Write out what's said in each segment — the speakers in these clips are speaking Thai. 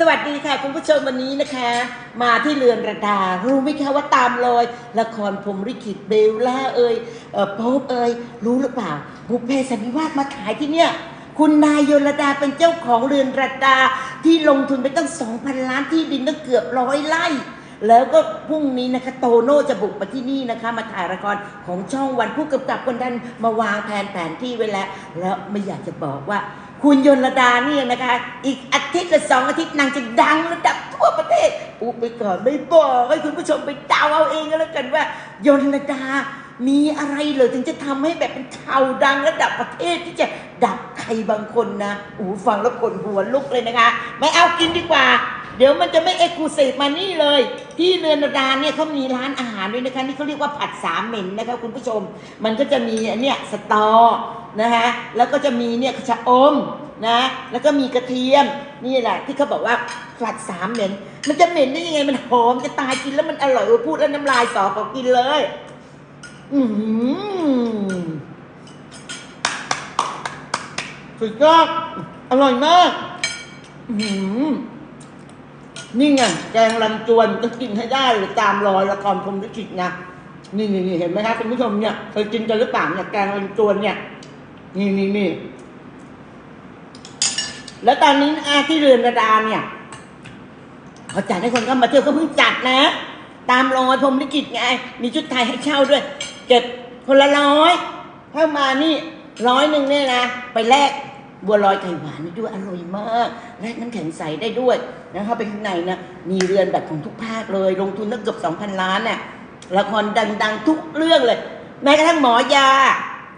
สวัสดีค่ะคุณผู้ชมวันนี้นะคะ มาที่เรือนระดา รู้ไหมคะว่าตามรอย ละครพรมลิขิตเบลล่าเอ่ยเอ่อโป๊บเอ่ยรู้หรือเปล่าบุพเพสันนิวาสมาขายที่เนี่ย คุณนายโยรดาเป็นเจ้าของเรือนระดาที่ลงทุนไปตั้ง2,000ล้านที่ดินตั้งเกือบร้อยไร่แล้วก็พรุ่งนี้นะคะโตโน่จะบุกมาที่นี่นะคะ มาถ่ายละครของช่องวันผู้กำกับคนดันมาวางแผนแผนที่ไว้แล้ว แล้วไม่อยากจะบอกว่า คุณยนรดาเนี่ยนะคะ อีกอาทิตย์ละสองอาทิตย์นางจะดังระดับทั่วประเทศอุบไปก่อนไม่บอกให้คุณผู้ชมไปเดาเอาเองก็แล้วกันว่า ยนรดามีอะไรเลยถึงจะทำให้แบบเป็นข่าวดังระดับประเทศที่จะดับใครบางคนนะอูฟังแล้วขนหัวลุกเลยนะคะ ไม่เอากินดีกว่า เดี๋ยวมันจะไม่เอกลูซีฟมานี่เลย ที่เรือนดาเนี่ยเขามีร้านอาหารด้วยนะคะนี่เขาเรียกว่าผัดสามเหม็นนะคะคุณผู้ชม มันก็จะมีเนี่ยสตอนะคะแล้วก็จะมีเนี่ยชะอมนะแล้วก็มีกระเทียมนี่แหละ ที่เขาบอกว่าผัดสามเหม็น มันจะเหม็นได้ยังไงมันหอมจะตายกินแล้วมันอร่อยโอ้ยพูดแล้วน้ำลายสอขอกินเลย อือหือสุดยอดอร่อยมาก อือหือ นี่ไงแกงลำจวนต้องกินให้ได้เลยตามรอยละครพรหมลิขิตนะนี่นี่นี่เห็นไหมครับคุณผู้ชมเนี่ยเคยกินกันหรือเปล่าเนี่ยแกงลำจวนเนี่ย นี่นี่นี่แล้วตอนนี้อาที่เรือนระดาเนี่ยเขาจัดให้คนเข้ามาเที่ยวก็เพิ่งจัดนะ ตามรอยพรมลิขิตไง มีชุดไทยให้เช่าด้วย เก็บคนละร้อยเข้ามานี่ร้อยหนึ่งเนี่ยนะ ไปแลก บัวลอยไข่หวานนี่ด้วยอร่อยมาก แลกน้ำแข็งใสได้ด้วยนะเข้าไปข้างในนะมีเรือนแบบของทุกภาคเลย ลงทุนตั้งเกือบสองพันล้านเนี่ยละครดังๆ ทุกเรื่องเลย แม้กระทั่งหมอยา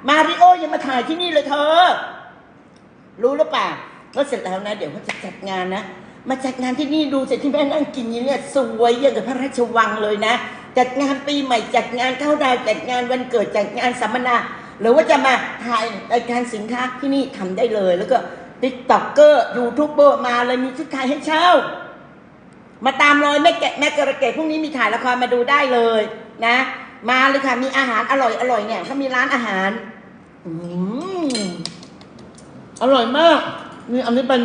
มาริโอยังมาถ่ายที่นี่เลยเธอ รู้หรือเปล่าแล้วเสร็จแล้วนะ เดี๋ยวเขาจะจัดงานนะมาจัดงานที่นี่ดูเสร็จที่แม่นั่งกินอยู่เนี่ยสวยอย่างกับพระราชวังเลยนะ จัดงานปีใหม่จัดงานเข้าดาวจัดงานวันเกิดจัดงานสัมมนา หรือว่าจะมาถ่ายรายการสินค้าที่นี่ทำได้เลย แล้วก็ติ๊กต็อกเกอร์ยูทูบเบอร์มาเลยมีชุดไทยให้เช่า มาตามรอยแม่แกะแม่กระเกดพรุ่งนี้มีถ่ายละครมาดูได้เลยนะ มาเลยค่ะมีอาหารอร่อยอร่อยเนี่ยเขามีร้านอาหารอืมอร่อยมากนี่อันนี้เป็น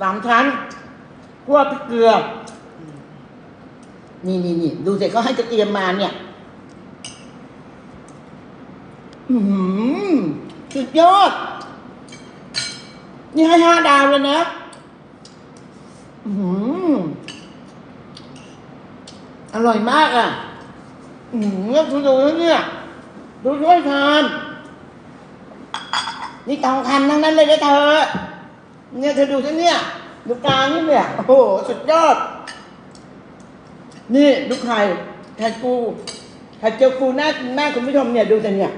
สามชั้นคั่วพริกเกลือ นี่นี่นี่ดูเสิเขาให้กระเทียมมาเนี่ย อืมสุดยอด นี่ให้ห้าดาวเลยนะ อืมอร่อยมากอะ อืมเนี่ยดูดูเนี่ยดูด้วยทานนี่ทองคำทั้งนั้นเลยนะเธอ เนี่ยเธอดูสิเนี่ยดูกลางนี่เนี่ย โอ้โห สุดยอด นี่ดูไข่ไข่ปูไข่เจียวปูน่ากินมากคุณผู้ชมเนี่ยดูสิเนี่ย